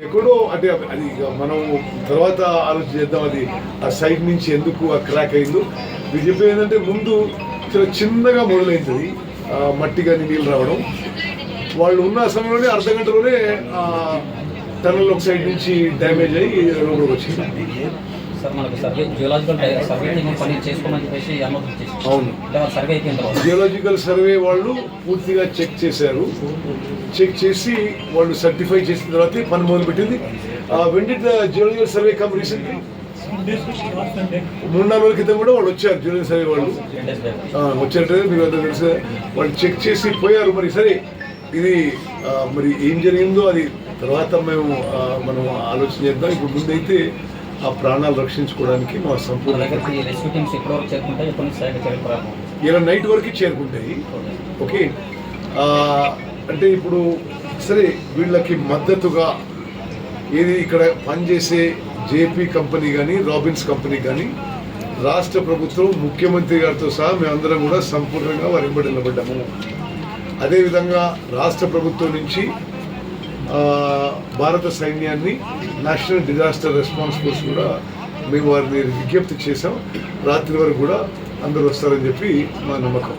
ఎక్కడో అంటే అది మనం తర్వాత ఆలోచన చేద్దాం అది ఆ సైడ్ నుంచి ఎందుకు ఆ క్రాక్ అయిందో. మీరు చెప్పేది ఏంటంటే ముందు చాలా చిన్నగా మొదలైంది ఆ మట్టి కానీ నీళ్ళు రావడం. వాళ్ళు ఉన్న సమయంలోనే అర్ధ గంటలోనే ఆ టనల్ ఒక సైడ్ నుంచి డ్యామేజ్ అయ్యి లోపలికి వచ్చింది. సార్ మనకు సర్వే జియోలాజికల్ సర్వే టీమ్ పని చేసుకోమని చెప్పేసి అనుమతి చేసి అవును. అంటే వాళ్ళు సర్వే అయిపోయిన తర్వాత. జియోలాజికల్ సర్వే వాళ్ళు పూర్తిగా చెక్ చేశారు. చెక్ చేసి వాళ్ళు సర్టిఫై చేసిన తర్వాత పని మొదలుపెట్టింది. వెండి జియోలాజికల్ సర్వే కమ్ రీసెంట్లీ మూడు నాలుగు క్రితం కూడా వాళ్ళు వచ్చారు జియోలాజికల్ సర్వే వాళ్ళు. వచ్చారంటే మీకు అంతా తెలుసు. వాళ్ళు చెక్ చేసి పోయారు. మరి సరే ఇది మరి ఏం జరిగిందో అది తర్వాత మేము మనం ఆలోచన చేద్దాం. ఇప్పుడు ముందైతే ఆ ప్రాణాలు రక్షించుకోవడానికి మా సంపూర్ణ ఇలా నైట్ వరకు చేరుకుంటాయి. ఓకే. అంటే ఇప్పుడు సరే వీళ్ళకి మద్దతుగా ఏది ఇక్కడ పనిచేసే జేపీ కంపెనీ కానీ రాబిన్స్ కంపెనీ కానీ రాష్ట్ర ప్రభుత్వం ముఖ్యమంత్రి గారితో సహా మేమందరం కూడా సంపూర్ణంగా వారి వెంబడి నిలబడ్డాము. అదేవిధంగా రాష్ట్ర ప్రభుత్వం నుంచి భారత సైన్యాన్ని నేషనల్ డిజాస్టర్ రెస్పాన్స్ ఫోర్స్ కూడా మేము వారిని విజ్ఞప్తి చేసాం రాత్రి వరకు కూడా అందరూ వస్తారని చెప్పి మా నమ్మకం.